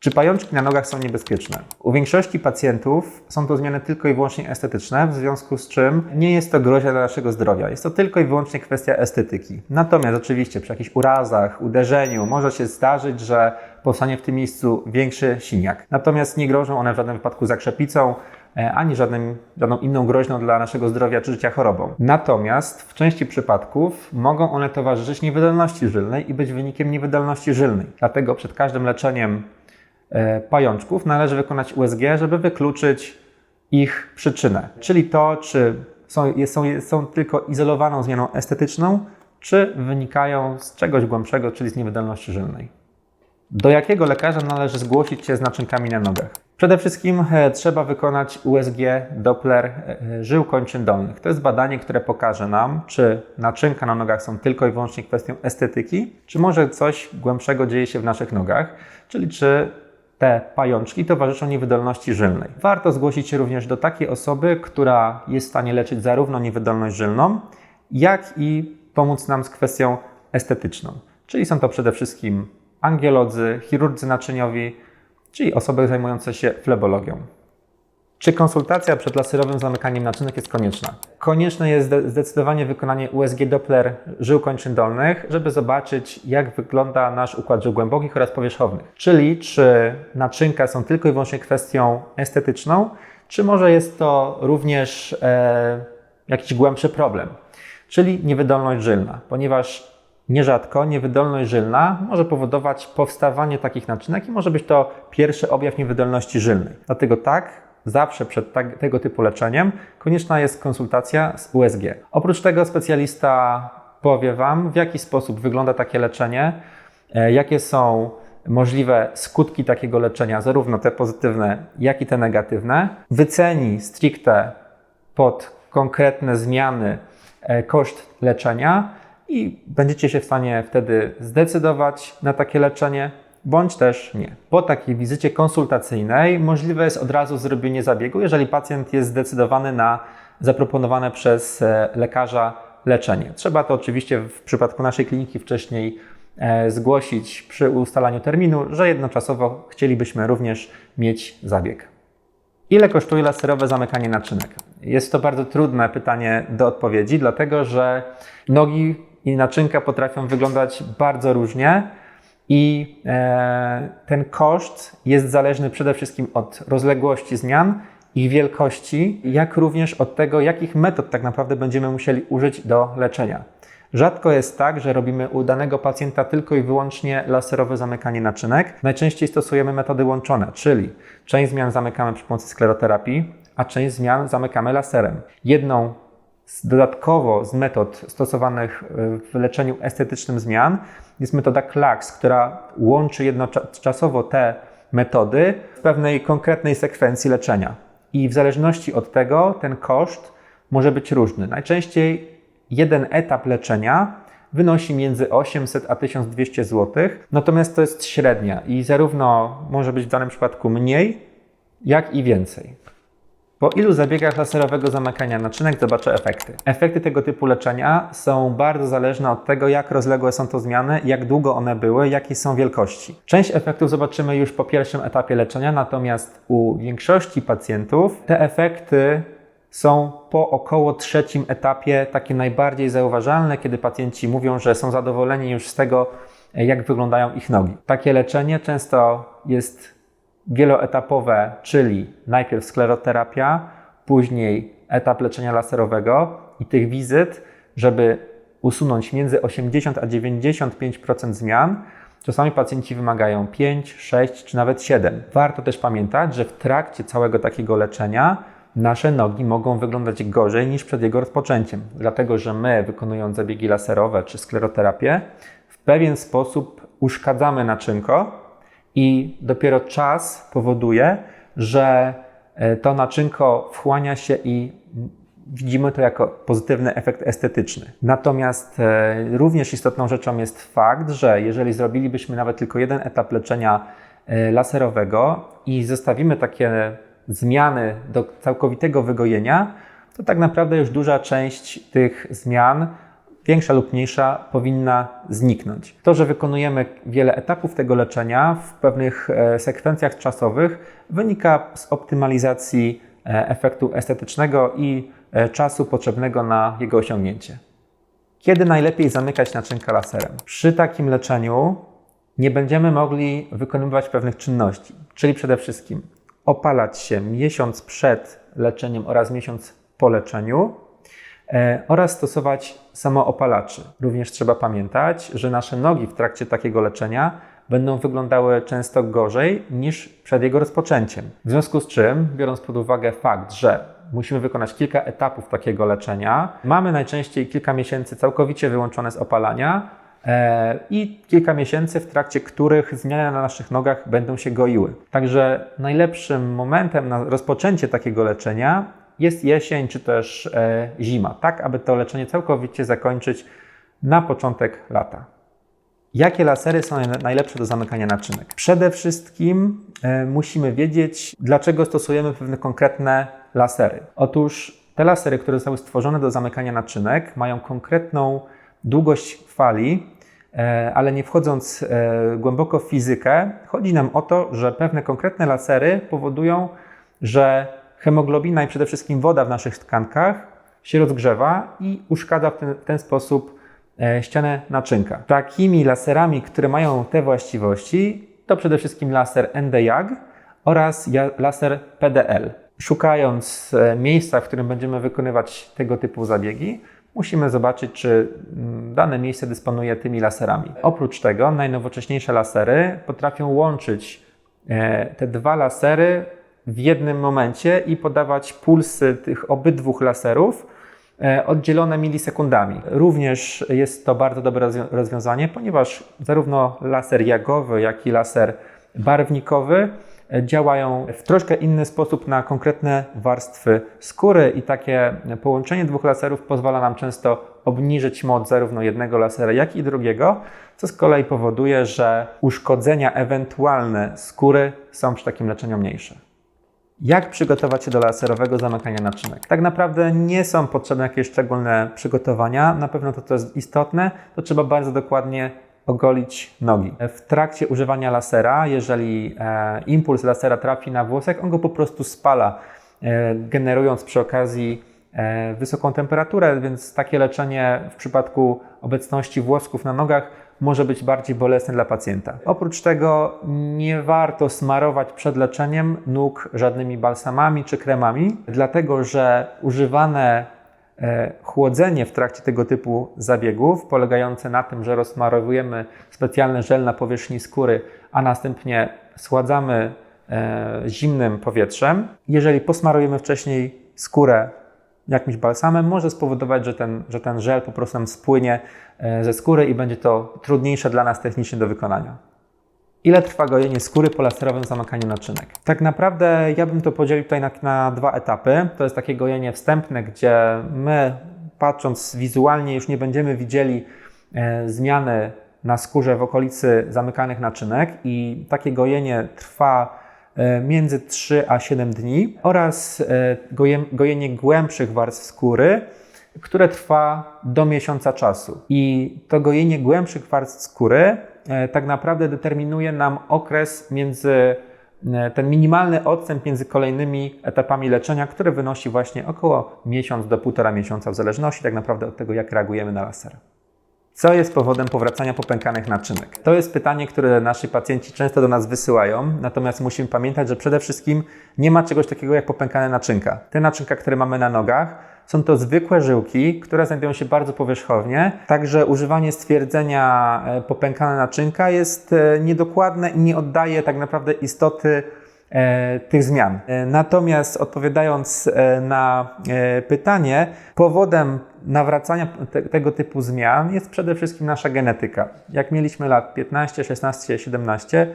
Czy pajączki na nogach są niebezpieczne? U większości pacjentów są to zmiany tylko i wyłącznie estetyczne, w związku z czym nie jest to groźne dla naszego zdrowia. Jest to tylko i wyłącznie kwestia estetyki. Natomiast oczywiście przy jakichś urazach, uderzeniu może się zdarzyć, że powstanie w tym miejscu większy siniak. Natomiast nie grożą one w żadnym wypadku zakrzepicą, e, ani żadnym, żadną inną groźną dla naszego zdrowia czy życia chorobą. Natomiast w części przypadków mogą one towarzyszyć niewydolności żylnej i być wynikiem niewydolności żylnej. Dlatego przed każdym leczeniem pajączków należy wykonać USG, żeby wykluczyć ich przyczynę, czyli to, czy są, są, są tylko izolowaną zmianą estetyczną, czy wynikają z czegoś głębszego, czyli z niewydolności żylnej. Do jakiego lekarza należy zgłosić się z naczynkami na nogach? Przede wszystkim e, trzeba wykonać USG Doppler e, żył kończyn dolnych. To jest badanie, które pokaże nam, czy naczynka na nogach są tylko i wyłącznie kwestią estetyki, czy może coś głębszego dzieje się w naszych nogach, czyli czy te pajączki towarzyszą niewydolności żylnej. Warto zgłosić się również do takiej osoby, która jest w stanie leczyć zarówno niewydolność żylną, jak i pomóc nam z kwestią estetyczną. Czyli są to przede wszystkim angiolodzy, chirurdzy naczyniowi, czyli osoby zajmujące się flebologią. Czy konsultacja przed laserowym zamykaniem naczynek jest konieczna? Konieczne jest zde- zdecydowanie wykonanie USG Doppler żył kończyn dolnych, żeby zobaczyć, jak wygląda nasz układ żył głębokich oraz powierzchownych. Czyli czy naczynka są tylko i wyłącznie kwestią estetyczną, czy może jest to również e, jakiś głębszy problem, czyli niewydolność żylna, ponieważ Nierzadko niewydolność żylna może powodować powstawanie takich naczynek i może być to pierwszy objaw niewydolności żylnej. Dlatego tak, zawsze przed tak, tego typu leczeniem konieczna jest konsultacja z USG. Oprócz tego specjalista powie Wam, w jaki sposób wygląda takie leczenie, e, jakie są możliwe skutki takiego leczenia, zarówno te pozytywne, jak i te negatywne. Wyceni stricte pod konkretne zmiany e, koszt leczenia i będziecie się w stanie wtedy zdecydować na takie leczenie, bądź też nie. Po takiej wizycie konsultacyjnej możliwe jest od razu zrobienie zabiegu, jeżeli pacjent jest zdecydowany na zaproponowane przez e, lekarza leczenie. Trzeba to oczywiście w przypadku naszej kliniki wcześniej e, zgłosić przy ustalaniu terminu, że jednoczasowo chcielibyśmy również mieć zabieg. Ile kosztuje laserowe zamykanie naczynek? Jest to bardzo trudne pytanie do odpowiedzi, dlatego że nogi i naczynka potrafią wyglądać bardzo różnie i e, ten koszt jest zależny przede wszystkim od rozległości zmian, ich wielkości, jak również od tego, jakich metod tak naprawdę będziemy musieli użyć do leczenia. Rzadko jest tak, że robimy u danego pacjenta tylko i wyłącznie laserowe zamykanie naczynek. Najczęściej stosujemy metody łączone, czyli część zmian zamykamy przy pomocy skleroterapii, a część zmian zamykamy laserem. Jedną dodatkowo z metod stosowanych w leczeniu estetycznym zmian jest metoda KLAX, która łączy jednoczasowo te metody w pewnej konkretnej sekwencji leczenia. I w zależności od tego ten koszt może być różny. Najczęściej jeden etap leczenia wynosi między 800 a 1200 zł, natomiast to jest średnia i zarówno może być w danym przypadku mniej, jak i więcej. Po ilu zabiegach laserowego zamykania naczynek zobaczę efekty? Efekty tego typu leczenia są bardzo zależne od tego, jak rozległe są to zmiany, jak długo one były, jakie są wielkości. Część efektów zobaczymy już po pierwszym etapie leczenia, natomiast u większości pacjentów te efekty są po około trzecim etapie takie najbardziej zauważalne, kiedy pacjenci mówią, że są zadowoleni już z tego, jak wyglądają ich nogi. Takie leczenie często jest wieloetapowe, czyli najpierw skleroterapia, później etap leczenia laserowego i tych wizyt, żeby usunąć między 80 a 95% zmian, czasami pacjenci wymagają 5, 6 czy nawet 7. Warto też pamiętać, że w trakcie całego takiego leczenia nasze nogi mogą wyglądać gorzej niż przed jego rozpoczęciem, dlatego że my, wykonując zabiegi laserowe czy skleroterapię, w pewien sposób uszkadzamy naczynko, i dopiero czas powoduje, że e, to naczynko wchłania się i widzimy to jako pozytywny efekt estetyczny. Natomiast e, również istotną rzeczą jest fakt, że jeżeli zrobilibyśmy nawet tylko jeden etap leczenia e, laserowego i zostawimy takie zmiany do całkowitego wygojenia, to tak naprawdę już duża część tych zmian większa lub mniejsza, powinna zniknąć. To, że wykonujemy wiele etapów tego leczenia w pewnych e, sekwencjach czasowych, wynika z optymalizacji e, efektu estetycznego i e, czasu potrzebnego na jego osiągnięcie. Kiedy najlepiej zamykać naczynka laserem? Przy takim leczeniu nie będziemy mogli wykonywać pewnych czynności, czyli przede wszystkim opalać się miesiąc przed leczeniem oraz miesiąc po leczeniu oraz stosować samoopalaczy. Również trzeba pamiętać, że nasze nogi w trakcie takiego leczenia będą wyglądały często gorzej niż przed jego rozpoczęciem. W związku z czym, biorąc pod uwagę fakt, że musimy wykonać kilka etapów takiego leczenia, mamy najczęściej kilka miesięcy całkowicie wyłączone z opalania, e, i kilka miesięcy, w trakcie których zmiany na naszych nogach będą się goiły. Także najlepszym momentem na rozpoczęcie takiego leczenia jest jesień czy też e, zima, tak aby to leczenie całkowicie zakończyć na początek lata. Jakie lasery są najlepsze do zamykania naczynek? Przede wszystkim e, musimy wiedzieć, dlaczego stosujemy pewne konkretne lasery. Otóż te lasery, które zostały stworzone do zamykania naczynek, mają konkretną długość fali, e, ale nie wchodząc głęboko w fizykę, chodzi nam o to, że pewne konkretne lasery powodują, że hemoglobina i przede wszystkim woda w naszych tkankach się rozgrzewa i uszkadza w ten, w ten sposób e, ścianę naczynka. Takimi laserami, które mają te właściwości, to przede wszystkim laser Nd:YAG oraz laser PDL. Szukając miejsca, w którym będziemy wykonywać tego typu zabiegi, musimy zobaczyć, czy mm, dane miejsce dysponuje tymi laserami. Oprócz tego najnowocześniejsze lasery potrafią łączyć e, te dwa lasery w jednym momencie i podawać pulsy tych obydwu laserów e, oddzielone milisekundami. Również jest to bardzo dobre rozwiązanie, ponieważ zarówno laser jagowy, jak i laser barwnikowy działają w troszkę inny sposób na konkretne warstwy skóry i takie połączenie dwóch laserów pozwala nam często obniżyć moc zarówno jednego lasera, jak i drugiego, co z kolei powoduje, że uszkodzenia ewentualne skóry są przy takim leczeniu mniejsze. Jak przygotować się do laserowego zamykania naczynek? Tak naprawdę nie są potrzebne jakieś szczególne przygotowania. Na pewno to, co jest istotne, to trzeba bardzo dokładnie ogolić nogi. W trakcie używania lasera, jeżeli e, impuls lasera trafi na włosek, on go po prostu spala, e, generując przy okazji e, wysoką temperaturę, więc takie leczenie w przypadku obecności włosków na nogach może być bardziej bolesne dla pacjenta. Oprócz tego nie warto smarować przed leczeniem nóg żadnymi balsamami czy kremami, dlatego że używane E, chłodzenie w trakcie tego typu zabiegów, polegające na tym, że rozsmarowujemy specjalny żel na powierzchni skóry, a następnie schładzamy e, zimnym powietrzem. Jeżeli posmarujemy wcześniej skórę jakimś balsamem, może spowodować, że ten, że ten żel po prostu nam spłynie e, ze skóry i będzie to trudniejsze dla nas technicznie do wykonania. Ile trwa gojenie skóry po laserowym zamykaniu naczynek? Tak naprawdę ja bym to podzielił tutaj na, na dwa etapy. To jest takie gojenie wstępne, gdzie my patrząc wizualnie już nie będziemy widzieli e, zmiany na skórze w okolicy zamykanych naczynek i takie gojenie trwa między 3 a 7 dni oraz e, goje, gojenie głębszych warstw skóry, które trwa do miesiąca czasu. I to gojenie głębszych warstw skóry E, tak naprawdę determinuje nam okres między, e, ten minimalny odstęp między kolejnymi etapami leczenia, który wynosi właśnie około miesiąc do półtora miesiąca, w zależności tak naprawdę od tego, jak reagujemy na laser. Co jest powodem powracania popękanych naczynek? To jest pytanie, które nasi pacjenci często do nas wysyłają, natomiast musimy pamiętać, że przede wszystkim nie ma czegoś takiego jak popękane naczynka. Te naczynka, które mamy na nogach, są to zwykłe żyłki, które znajdują się bardzo powierzchownie, także używanie stwierdzenia e, popękane naczynka jest e, niedokładne i nie oddaje tak naprawdę istoty tych zmian. Natomiast odpowiadając na pytanie, powodem nawracania te, tego typu zmian jest przede wszystkim nasza genetyka. Jak mieliśmy lat 15, 16, 17,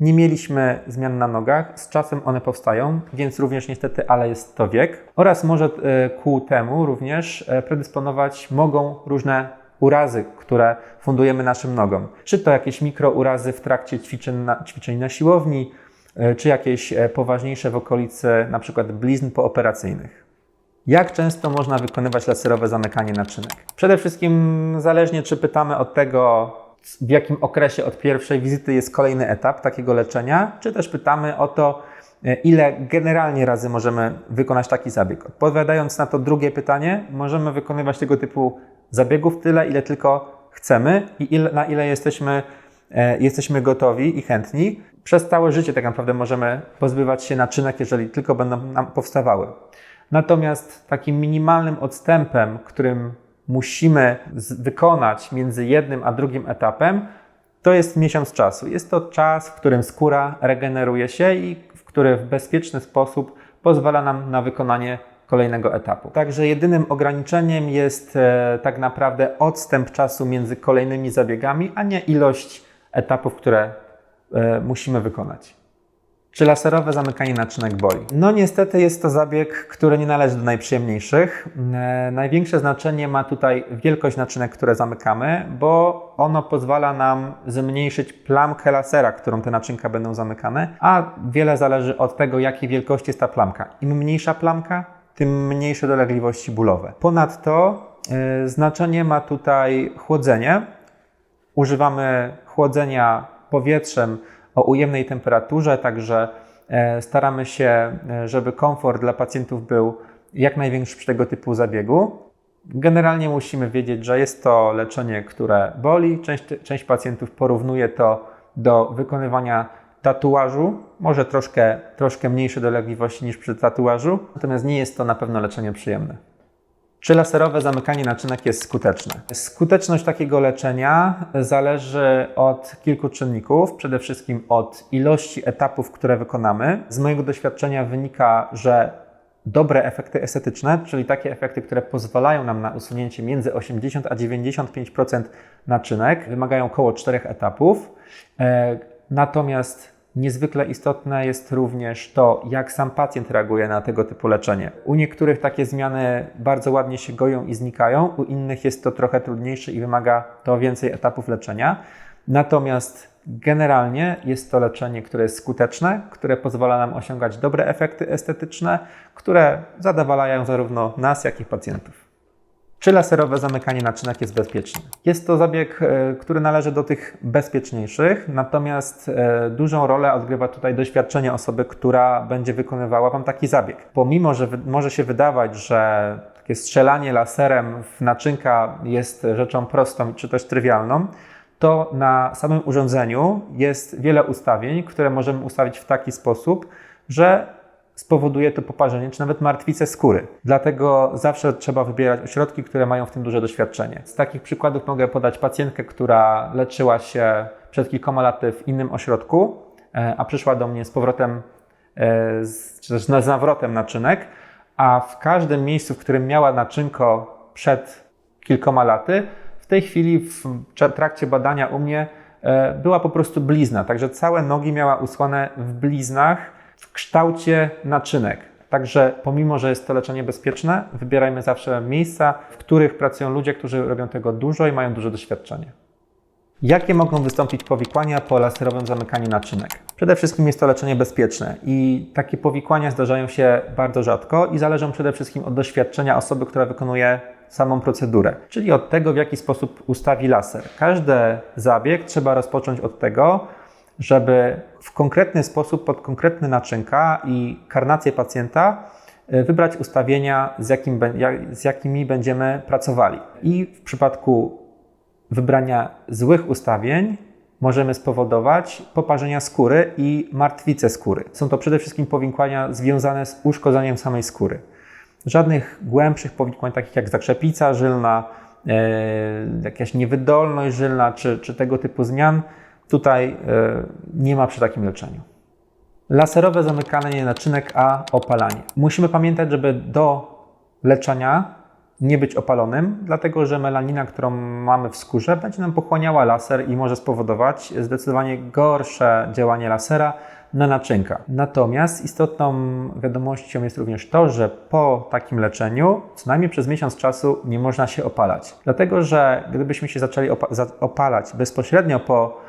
nie mieliśmy zmian na nogach, z czasem one powstają, więc również niestety, ale jest to wiek. Oraz może e, ku temu również e, predysponować mogą różne urazy, które fundujemy naszym nogom. Czy to jakieś mikrourazy w trakcie ćwiczeń na, ćwiczeń na siłowni, e, czy jakieś poważniejsze w okolicy na przykład blizn pooperacyjnych. Jak często można wykonywać laserowe zamykanie naczynek? Przede wszystkim zależnie czy pytamy od tego, w jakim okresie od pierwszej wizyty jest kolejny etap takiego leczenia, czy też pytamy o to, e, ile generalnie razy możemy wykonać taki zabieg. Odpowiadając na to drugie pytanie, możemy wykonywać tego typu zabiegów tyle, ile tylko chcemy i na ile jesteśmy, e, jesteśmy gotowi i chętni. Przez całe życie tak naprawdę możemy pozbywać się naczynek, jeżeli tylko będą nam powstawały. Natomiast takim minimalnym odstępem, którym musimy wykonać między jednym a drugim etapem, to jest miesiąc czasu. Jest to czas, w którym skóra regeneruje się i w który w bezpieczny sposób pozwala nam na wykonanie kolejnego etapu. Także jedynym ograniczeniem jest e, tak naprawdę odstęp czasu między kolejnymi zabiegami, a nie ilość etapów, które musimy wykonać. Czy laserowe zamykanie naczynek boli? No niestety jest to zabieg, który nie należy do najprzyjemniejszych. E, największe znaczenie ma tutaj wielkość naczynek, które zamykamy, bo ono pozwala nam zmniejszyć plamkę lasera, którą te naczynka będą zamykane, a wiele zależy od tego, jakiej wielkości jest ta plamka. Im mniejsza plamka, tym mniejsze dolegliwości bólowe. Ponadto e, znaczenie ma tutaj chłodzenie. Używamy chłodzenia powietrzem o ujemnej temperaturze, także e, staramy się, e, żeby komfort dla pacjentów był jak największy przy tego typu zabiegu. Generalnie musimy wiedzieć, że jest to leczenie, które boli. Część, część pacjentów porównuje to do wykonywania tatuażu, może troszkę, troszkę mniejsze dolegliwości niż przy tatuażu, natomiast nie jest to na pewno leczenie przyjemne. Czy laserowe zamykanie naczynek jest skuteczne? Skuteczność takiego leczenia zależy od kilku czynników. Przede wszystkim od ilości etapów, które wykonamy. Z mojego doświadczenia wynika, że dobre efekty estetyczne, czyli takie efekty, które pozwalają nam na usunięcie między 80 a 95% naczynek, wymagają około 4 etapów. E, natomiast Niezwykle istotne jest również to, jak sam pacjent reaguje na tego typu leczenie. U niektórych takie zmiany bardzo ładnie się goją i znikają, u innych jest to trochę trudniejsze i wymaga to więcej etapów leczenia. Natomiast generalnie jest to leczenie, które jest skuteczne, które pozwala nam osiągać dobre efekty estetyczne, które zadowalają zarówno nas, jak i pacjentów. Czy laserowe zamykanie naczynek jest bezpieczne? Jest to zabieg, e, który należy do tych bezpieczniejszych, natomiast e, dużą rolę odgrywa tutaj doświadczenie osoby, która będzie wykonywała Wam taki zabieg. Pomimo, że może się wydawać, że takie strzelanie laserem w naczynka jest rzeczą prostą czy też trywialną, to na samym urządzeniu jest wiele ustawień, które możemy ustawić w taki sposób, że spowoduje to poparzenie czy nawet martwicę skóry. Dlatego zawsze trzeba wybierać ośrodki, które mają w tym duże doświadczenie. Z takich przykładów mogę podać pacjentkę, która leczyła się przed kilkoma laty w innym ośrodku, e, a przyszła do mnie z powrotem, e, czy też z nawrotem naczynek, a w każdym miejscu, w którym miała naczynko przed kilkoma laty, w tej chwili w trakcie badania u mnie e, była po prostu blizna, także całe nogi miała usłane w bliznach, w kształcie naczynek. Także pomimo, że jest to leczenie bezpieczne, wybierajmy zawsze miejsca, w których pracują ludzie, którzy robią tego dużo i mają duże doświadczenie. Jakie mogą wystąpić powikłania po laserowym zamykaniu naczynek? Przede wszystkim jest to leczenie bezpieczne i takie powikłania zdarzają się bardzo rzadko i zależą przede wszystkim od doświadczenia osoby, która wykonuje samą procedurę, czyli od tego, w jaki sposób ustawi laser. Każdy zabieg trzeba rozpocząć od tego, żeby w konkretny sposób, pod konkretne naczynka i karnację pacjenta e, wybrać ustawienia, z, jakim, z jakimi będziemy pracowali. I w przypadku wybrania złych ustawień możemy spowodować poparzenia skóry i martwice skóry. Są to przede wszystkim powikłania związane z uszkodzeniem samej skóry. Żadnych głębszych powikłań, takich jak zakrzepica żylna, e, jakaś niewydolność żylna czy, czy tego typu zmian, Tutaj e, nie ma przy takim leczeniu. Laserowe zamykanie naczynek, a opalanie. Musimy pamiętać, żeby do leczenia nie być opalonym, dlatego że melanina, którą mamy w skórze, będzie nam pochłaniała laser i może spowodować zdecydowanie gorsze działanie lasera na naczynka. Natomiast istotną wiadomością jest również to, że po takim leczeniu co najmniej przez miesiąc czasu nie można się opalać. Dlatego, że gdybyśmy się zaczęli opa opalać bezpośrednio po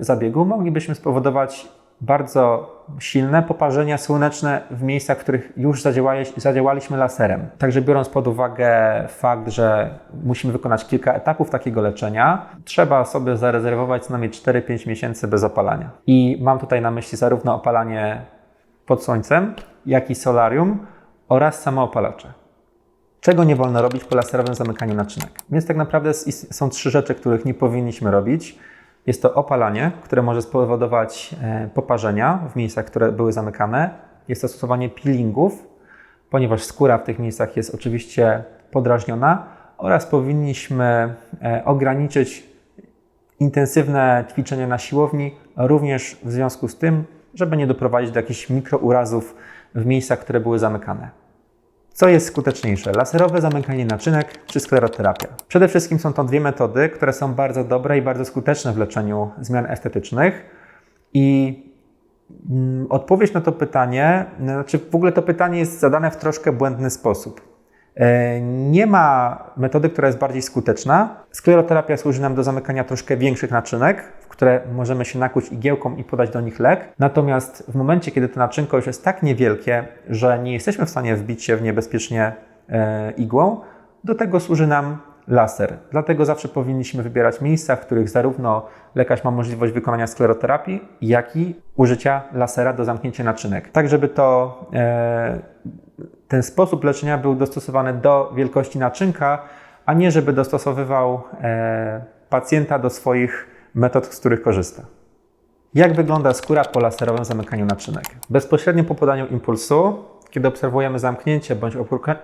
zabiegu moglibyśmy spowodować bardzo silne poparzenia słoneczne w miejscach, w których już zadziałali, zadziałaliśmy laserem. Także biorąc pod uwagę fakt, że musimy wykonać kilka etapów takiego leczenia, trzeba sobie zarezerwować co najmniej 4-5 miesięcy bez opalania. I mam tutaj na myśli zarówno opalanie pod słońcem, jak i solarium oraz samoopalacze. Czego nie wolno robić po laserowym zamykaniu naczynek? Więc tak naprawdę są trzy rzeczy, których nie powinniśmy robić. Jest to opalanie, które może spowodować e, poparzenia w miejscach, które były zamykane. Jest to stosowanie peelingów, ponieważ skóra w tych miejscach jest oczywiście podrażniona oraz powinniśmy e, ograniczyć intensywne ćwiczenia na siłowni, również w związku z tym, żeby nie doprowadzić do jakichś mikrourazów w miejscach, które były zamykane. Co jest skuteczniejsze? Laserowe zamykanie naczynek czy skleroterapia? Przede wszystkim są to dwie metody, które są bardzo dobre i bardzo skuteczne w leczeniu zmian estetycznych. I mm, odpowiedź na to pytanie, znaczy w ogóle to pytanie jest zadane w troszkę błędny sposób. E, Nie ma metody, która jest bardziej skuteczna. Skleroterapia służy nam do zamykania troszkę większych naczynek, w które możemy się nakłuć igiełką i podać do nich lek. Natomiast w momencie, kiedy to naczynko już jest tak niewielkie, że nie jesteśmy w stanie wbić się w nie bezpiecznie e, igłą, do tego służy nam laser. Dlatego zawsze powinniśmy wybierać miejsca, w których zarówno lekarz ma możliwość wykonania skleroterapii, jak i użycia lasera do zamknięcia naczynek. Tak, żeby to e, ten sposób leczenia był dostosowany do wielkości naczynka, a nie żeby dostosowywał e, pacjenta do swoich metod, z których korzysta. Jak wygląda skóra po laserowym zamykaniu naczynek? Bezpośrednio po podaniu impulsu, kiedy obserwujemy zamknięcie bądź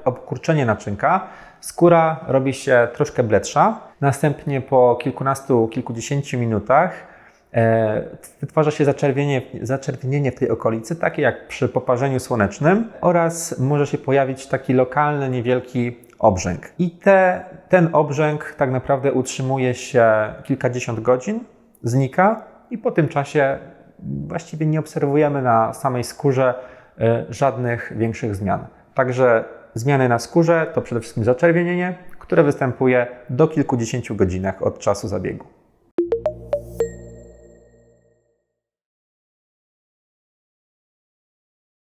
obkurczenie naczynka, skóra robi się troszkę bledsza. Następnie po kilkunastu, kilkudziesięciu minutach wytwarza się zaczerwienie, zaczerwienienie w tej okolicy, takie jak przy poparzeniu słonecznym oraz może się pojawić taki lokalny, niewielki obrzęk. I te, ten obrzęk tak naprawdę utrzymuje się kilkadziesiąt godzin, znika i po tym czasie właściwie nie obserwujemy na samej skórze e, żadnych większych zmian. Także zmiany na skórze to przede wszystkim zaczerwienienie, które występuje do kilkudziesięciu godzinach od czasu zabiegu.